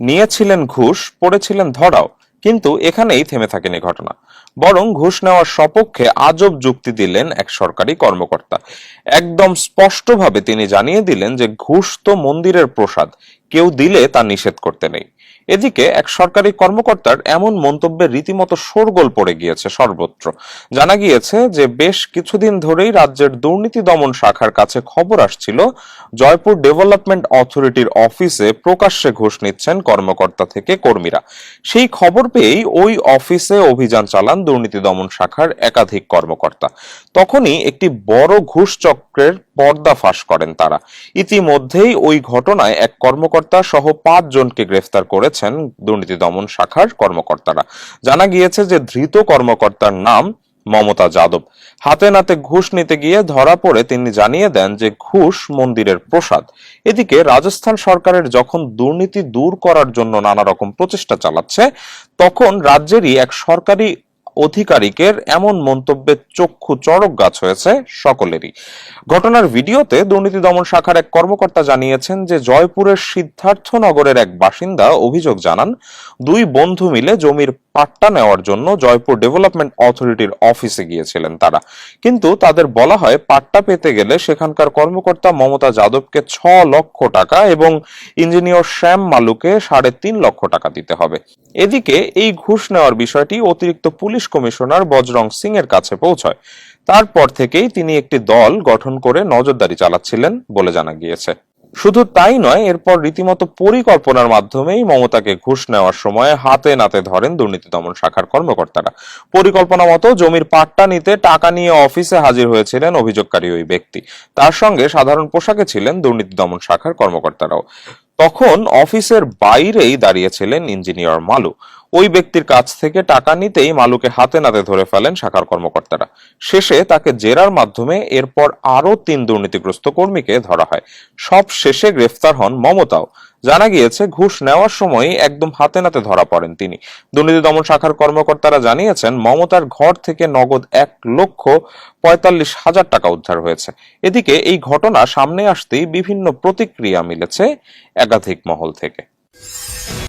নিয়েছিলেন ঘুষ, পড়েছিলেন ধরাও, কিন্তু এখানেই থেমে থাকেনি ঘটনা। বরং ঘুষ নেওয়ার সপক্ষে আজব যুক্তি দিলেন এক সরকারি কর্মকর্তা। একদম স্পষ্টভাবে তিনি জানিয়ে দিলেন যে ঘুষ তো মন্দিরের প্রসাদ কেউ দিলে তা নিষেধ করতে নেই। এদিকে এক সরকারি কর্মকর্তার এমন মন্তব্যে রীতিমতো শোরগোল পড়ে গিয়েছে সর্বত্র। জানা গিয়েছে যে বেশ কিছুদিন ধরেই রাজ্যের দুর্নীতি দমন শাখার কাছে খবর আসছিল, জয়পুর ডেভেলপমেন্ট অথরিটির অফিসে প্রকাশ্যে ঘুষ নিচ্ছেন কর্মকর্তা থেকে কর্মীরা। সেই খবর পেয়েই ওই অফিসে অভিযান চালান দুর্নীতি দমন শাখার একাধিক কর্মকর্তা। তখনই একটি বড় ঘুষ চক্রের পর্দা ফাঁস করেন তারা। ইতিমধ্যেই ওই ঘটনায় এক কর্মকর্তা সহ পাঁচ জনকে গ্রেফতার করেছেন দুর্নীতি দমন শাখার কর্মকর্তারা। জানা গিয়েছে যে ধৃত কর্মকর্তার নাম মমতা যাদব। হাতে নাতে ঘুষ নিতে গিয়ে ধরা পড়ে তিনি জানিয়ে দেন যে ঘুষ মন্দিরের প্রসাদ। এদিকে রাজস্থান সরকারের যখন দুর্নীতি দূর করার জন্য নানা রকম প্রচেষ্টা চালাচ্ছে, তখন রাজ্যেরই এক সরকারি অধিকারিকের এমন মন্তব্যে চক্ষু চড়ক গাছ হয়েছে সকলেরই। ঘটনার ভিডিওতে দুর্নীতি দমন শাখার এক কর্মকর্তা জানিয়েছেন যে জয়পুরের সিদ্ধার্থনগরের এক বাসিন্দা অভিযোগ জানান, দুই বন্ধু মিলে জমির পাট্টা নেওয়ার জন্য জয়পুর ডেভেলপমেন্ট অথরিটির অফিসে গিয়েছিলেন তারা। কিন্তু তাদের বলা হয়, পাট্টা পেতে গেলে সেখানকার কর্মকর্তা মমতা যাদবকে ছ লক্ষ টাকা এবং ইঞ্জিনিয়ার শ্যাম মালুকে সাড়ে তিন লক্ষ টাকা দিতে হবে। এদিকে এই ঘুষ নেওয়ার বিষয়টি অতিরিক্ত পুলিশ কমিশনার বজরং সিং এর কাছে পৌঁছয়। তারপর থেকেই তিনি একটি দল গঠন করে নজরদারি চালাচ্ছিলেন বলে জানা গিয়েছে। শুধু তাই নয়, এরপর রীতিমতো পরিকল্পনার মাধ্যমেই মমতাকে ঘুষ নেওয়ার সময় হাতে নাতে ধরেন দুর্নীতি দমন শাখার কর্মকর্তারা। পরিকল্পনা মতো জমির পাট্টা নিতে টাকা নিয়ে অফিসে হাজির হয়েছিলেন অভিযোগকারী ওই ব্যক্তি। তার সঙ্গে সাধারণ পোশাকে ছিলেন দুর্নীতি দমন শাখার কর্মকর্তারাও। তখন অফিসের বাইরেই দাঁড়িয়েছিলেন ইঞ্জিনিয়ার মালু। ওই ব্যক্তির কাছ থেকে টাকা নিতেই মালুকে হাতে নাতে ধরে ফেলেন শাখার কর্মকর্তারা। শেষে তাকে জেরার মাধ্যমে এরপর আরও তিন দুর্নীতিগ্রস্ত কর্মীকে ধরা হয়। সব শেষে গ্রেফতার হন মমতাও। জানা গিয়েছে, ঘুষ নেওয়ার সময় একদম হাতে নাতে ধরা পড়েন তিনি। দুর্নীতি দমন শাখার কর্মকর্তারা জানিয়েছেন, মমতার ঘর থেকে নগদ এক লক্ষ পঁয়তাল্লিশ হাজার টাকা উদ্ধার হয়েছে। এদিকে এই ঘটনা সামনে আসতেই বিভিন্ন প্রতিক্রিয়া মিলেছে একাধিক মহল থেকে।